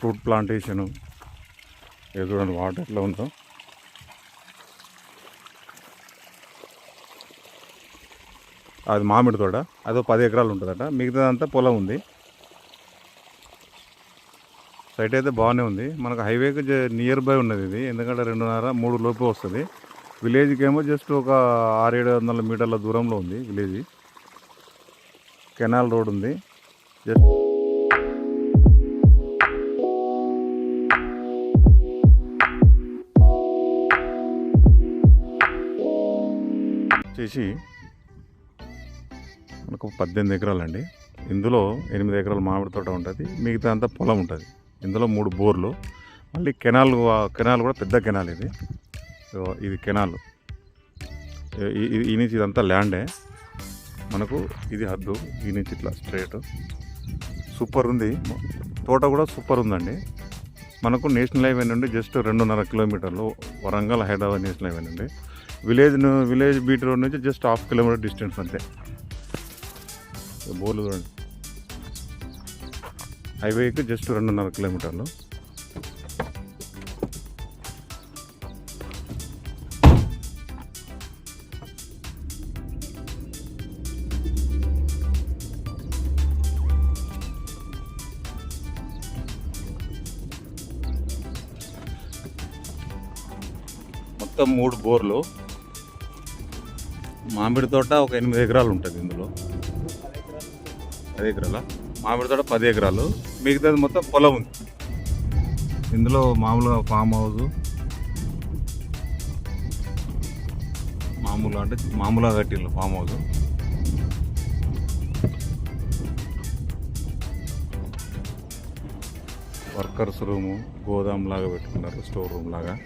Fruit plantation ఇది చూడండి water ఎట్లా ఉందో. అది మామిడి తోట అదో పది ఎకరాలు ఉంటుందట. మిగతాదంతా పొలం ఉంది. సైట్ అయితే బాగానే ఉంది. మనకు హైవేకి నియర్ బై ఉన్నది ఇది. ఎందుకంటే రెండున్నర మూడు లోపు వస్తుంది. విలేజ్కి ఏమో జస్ట్ ఒక ఆరు ఏడు వందల మీటర్ల దూరంలో ఉంది విలేజ్. కెనాల్ రోడ్ ఉంది. జస్ట్ వచ్చేసి మనకు పద్దెనిమిది ఎకరాలండి. ఇందులో ఎనిమిది ఎకరాలు మామిడి తోట ఉంటుంది మిగతా అంతా పొలం ఉంటుంది. ఇందులో మూడు బోర్లు మళ్ళీ కెనాల్ కెనాల్ కూడా పెద్ద కెనాల్ ఇది. ఇది కెనాల్. ఈ- ఈ నుంచి ఇదంతా ల్యాండే. మనకు ఇది హద్దు ఈ నుంచి ఇట్లా స్ట్రేట్. సూపర్ ఉంది. తోట కూడా సూపర్ ఉందండి. మనకు నేషనల్ హైవే నుండి జస్ట్ రెండున్నర కిలోమీటర్లు వరంగల్ హైదరాబాద్ నేషనల్ హైవే నుండి. విలేజ్ విలేజ్ బీట్ రోడ్ నుంచి జస్ట్ హాఫ్ కిలోమీటర్ డిస్టెన్స్ అంతే. బోర్లు చూడండి. హైవేకి జస్ట్ రెండున్నర కిలోమీటర్లు. మొత్తం మూడు బోర్లు. మామిడి తోట ఒక ఎనిమిది ఎకరాలు ఉంటుంది ఇందులో. పది ఎకరాల? మామిడి తోట పది ఎకరాలు. మిగతాది మొత్తం పొలం ఉంది. ఇందులో మామూలుగా ఫామ్ హౌస్ మామూలుగా అంటే మామూలుగా కట్టిల్లు ఫామ్ హౌస్ వర్కర్స్ రూము గోదాం లాగా పెట్టుకున్నారు స్టోర్ రూమ్ లాగా.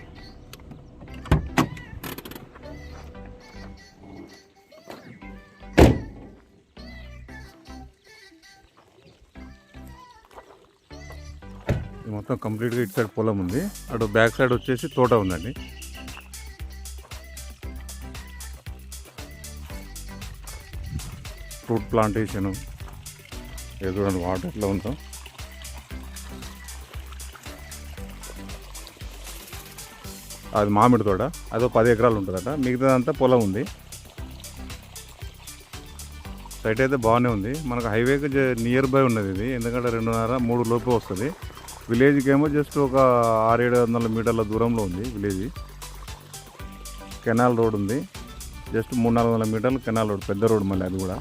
ఇది మొత్తం కంప్లీట్గా ఇటు సైడ్ పొలం ఉంది. అటు బ్యాక్ సైడ్ వచ్చేసి తోట ఉందండి. ఫ్రూట్ ప్లాంటేషను ఏదో చూడండి వాటర్ ఎట్లా ఉంటాం అది మామిడి తోట అదో పది ఎకరాలు ఉంటుందట. మిగతాదంతా పొలం ఉంది. సైట్ అయితే బాగానే ఉంది. మనకు హైవేకి నియర్ బై ఉన్నది ఇది. ఎందుకంటే రెండున్నర మూడు లోపు వస్తుంది. విలేజ్కి ఏమో జస్ట్ ఒక ఆరు ఏడు వందల మీటర్ల దూరంలో ఉంది విలేజ్. కెనాల్ రోడ్ ఉంది. జస్ట్ మూడు నాలుగు వందల మీటర్లు కెనాల్ రోడ్ పెద్ద రోడ్ మళ్ళీ అది కూడా.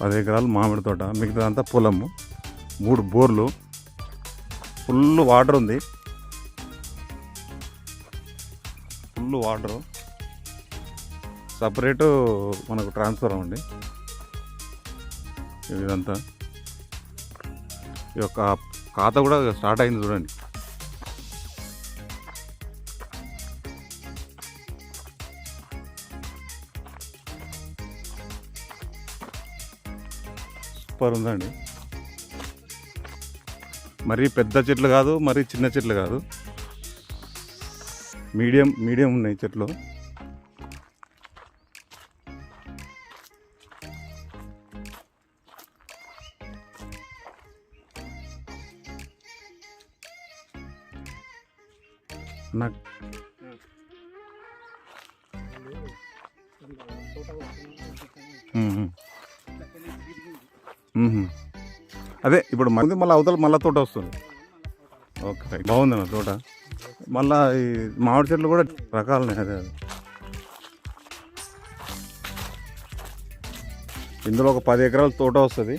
పది ఎకరాలు మామిడి తోట మిగతాదంతా పొలము మూడు బోర్లు ఫుల్ వాటర్ ఉంది. Full water. సపరేటు మనకు ట్రాన్స్ఫర్ అండి ఇదంతా. ఈ యొక్క ఖాతా కూడా స్టార్ట్ అయింది చూడండి. సూపర్ ఉందండి. మరీ పెద్ద చెట్లు కాదు మరీ చిన్న చెట్లు కాదు. మీడియం మీడియం ఉన్నాయి చెట్లు. నాకు అదే ఇప్పుడు మంది మళ్ళీ అవతల మళ్ళీ తోట వస్తుంది. Okay right. బాగుందన్న తోట. మళ్ళా ఈ మామిడి చెట్లు కూడా రకాలున్నాయి అదే అదే. ఇందులో ఒక పది ఎకరాల తోట వస్తుంది.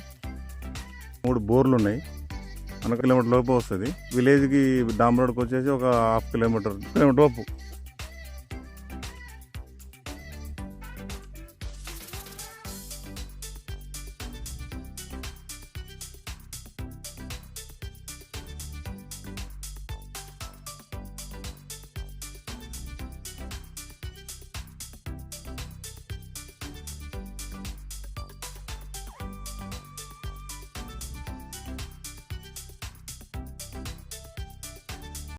మూడు బోర్లు ఉన్నాయి. వన్ కిలోమీటర్ లోపు వస్తుంది. విలేజ్కి డామ్ రోడ్కి వచ్చేసి ఒక హాఫ్ కిలోమీటర్ కిలోమీటర్ లోపు.